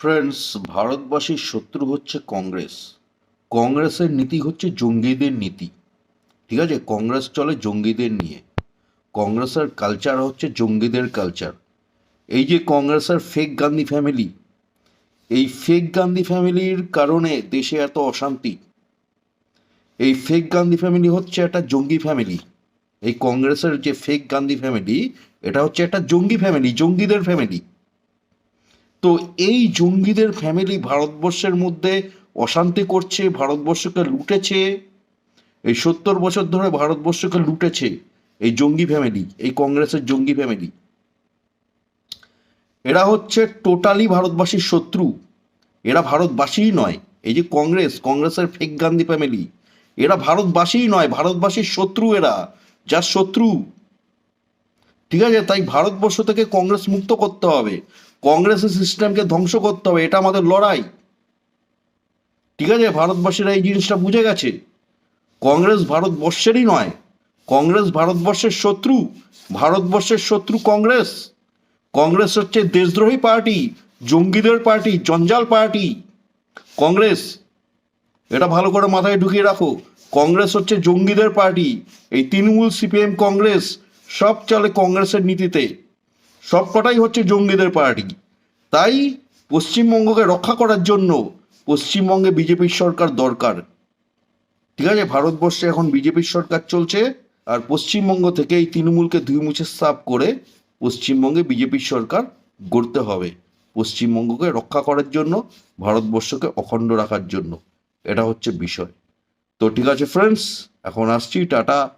Friends ভারতবাসীর শত্রু হচ্ছে কংগ্রেস। কংগ্রেসের নীতি হচ্ছে জঙ্গিদের নীতি। ঠিক আছে? কংগ্রেস চলে জঙ্গিদের নিয়ে। কংগ্রেসের কালচার হচ্ছে জঙ্গিদের কালচার এই যে কংগ্রেসের ফেক গান্ধী ফ্যামিলি এই ফেক গান্ধী ফ্যামিলির কারণে দেশে এত অশান্তি। এই ফেক গান্ধী ফ্যামিলি হচ্ছে একটা জঙ্গি ফ্যামিলি এই কংগ্রেসের যে ফেক গান্ধী ফ্যামিলি এটা হচ্ছে একটা জঙ্গি ফ্যামিলি জঙ্গিদের ফ্যামিলি তো এই জঙ্গিদের ফ্যামিলি ভারতবর্ষের মধ্যে অশান্তি করছে, ভারতবর্ষকে লুটেছে। এই সত্তর বছর ধরে ভারতবর্ষকে লুটেছে এই জঙ্গি ফ্যামিলি এই কংগ্রেসের জঙ্গি ফ্যামিলি এরা হচ্ছে টোটালি ভারতবাসীর শত্রু। এরা ভারতবাসীই নয়, এই যে কংগ্রেস, কংগ্রেসের ফেক গান্ধী ফ্যামিলি এরা ভারতবাসীই নয়, ভারতবাসীর শত্রু এরা, যার শত্রু। ঠিক আছে, তাই ভারতবর্ষ থেকে কংগ্রেস মুক্ত করতে হবে। কংগ্রেসের সিস্টেমকে ধ্বংস করতে হবে, এটা আমাদের লড়াই। ঠিক আছে? ভারতবাসীরা এই জিনিসটা বুঝে গেছে। কংগ্রেস ভারতবর্ষেরই নয়। কংগ্রেস ভারতবর্ষের শত্রু। ভারতবর্ষের শত্রু কংগ্রেস। কংগ্রেস হচ্ছে দেশদ্রোহী পার্টি, জঙ্গিদের পার্টি, জঞ্জাল পার্টি। কংগ্রেস, এটা ভালো করে মাথায় ঢুকিয়ে রাখো। কংগ্রেস হচ্ছে জঙ্গিদের পার্টি। এই তৃণমূল, সিপিএম, কংগ্রেস সব চলে কংগ্রেসের নীতিতে। সবকটাই হচ্ছে জঙ্গিদের পার্টি তাই পশ্চিমবঙ্গকে রক্ষা করার জন্য পশ্চিমবঙ্গে বিজেপির সরকার দরকার। ঠিক আছে? ভারতবর্ষে এখন বিজেপির সরকার চলছে আর পশ্চিমবঙ্গ থেকে এই তৃণমূলকে দুই মুছে সাফ করে পশ্চিমবঙ্গে বিজেপির সরকার গড়তে হবে। পশ্চিমবঙ্গকে রক্ষা করার জন্য, ভারতবর্ষকে অখণ্ড রাখার জন্য। এটা হচ্ছে বিষয়। তো ঠিক আছে ফ্রেন্ডস এখন আসছি। টাটা।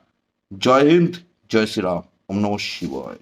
জয় হিন্দ, জয় শ্রীরাম। ওম নম শিবায়।